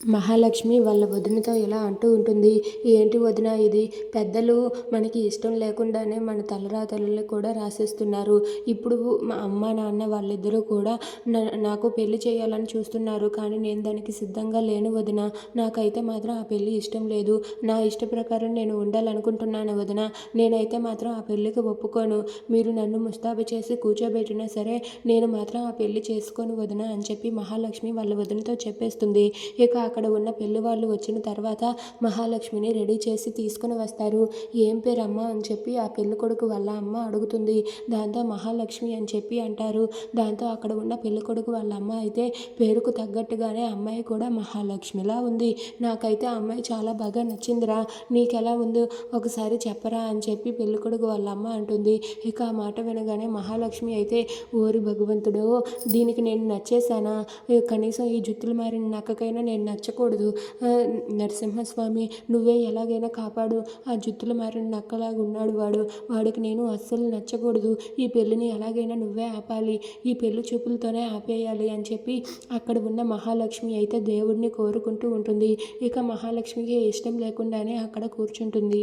మహాలక్ష్మి వాళ్ళ వదినతో ఇలా అంటూ ఉంటుంది. ఏంటి వదిన ఇది? పెద్దలు మనకి ఇష్టం లేకుండానే మన తలరాతలని కూడా రాసేస్తున్నారు. ఇప్పుడు మా అమ్మ నాన్న వాళ్ళిద్దరూ కూడా నాకు పెళ్ళి చేయాలని చూస్తున్నారు. కానీ నేను దానికి సిద్ధంగా లేను వదిన. నాకైతే మాత్రం ఆ పెళ్ళి ఇష్టం లేదు. నా ఇష్ట ప్రకారం నేను ఉండాలనుకుంటున్నాను వదిన. నేనైతే మాత్రం ఆ పెళ్ళికి ఒప్పుకోను. మీరు నన్ను ముస్తాబు చేసి కూర్చోబెట్టినా సరే నేను మాత్రం ఆ పెళ్ళి చేసుకోను వదిన అని చెప్పి మహాలక్ష్మి వాళ్ళ వదినతో చెప్పేస్తుంది. ఇక అక్కడ ఉన్న పెళ్ళి వాళ్ళు వచ్చిన తర్వాత మహాలక్ష్మిని రెడీ చేసి తీసుకుని వస్తారు. ఏం పేరమ్మ అని చెప్పి ఆ పెళ్ళి కొడుకు వాళ్ళ అమ్మ అడుగుతుంది. దాంతో మహాలక్ష్మి అని చెప్పి అంటారు. దాంతో అక్కడ ఉన్న పెళ్ళి కొడుకు వాళ్ళ అమ్మ అయితే పేరుకు తగ్గట్టుగానే అమ్మాయి కూడా మహాలక్ష్మిలా ఉంది. నాకైతే ఆ అమ్మాయి చాలా బాగా నచ్చిందిరా. నీకెలా ఉందో ఒకసారి చెప్పరా అని చెప్పి పెళ్ళి కొడుకు వాళ్ళ అమ్మ అంటుంది. ఇక ఆ మాట వినగానే మహాలక్ష్మి అయితే ఓరి భగవంతుడు దీనికి నేను నచ్చేసానా కనీసం ఈ జుత్తులు మారిన నక్కకైనా నేను నచ్చకూడదు. నరసింహస్వామి నువ్వే ఎలాగైనా కాపాడు. ఆ జుత్తులు మారిన నక్కలాగా ఉన్నాడు వాడు. వాడికి నేను అస్సలు నచ్చకూడదు. ఈ పెళ్ళిని ఎలాగైనా నువ్వే ఆపాలి. ఈ పెళ్ళి చూపులతోనే ఆపేయాలి అని చెప్పి అక్కడ ఉన్న మహాలక్ష్మి అయితే దేవుడిని కోరుకుంటూ ఉంటుంది. ఇక మహాలక్ష్మికి ఇష్టం లేకుండానే అక్కడ కూర్చుంటుంది.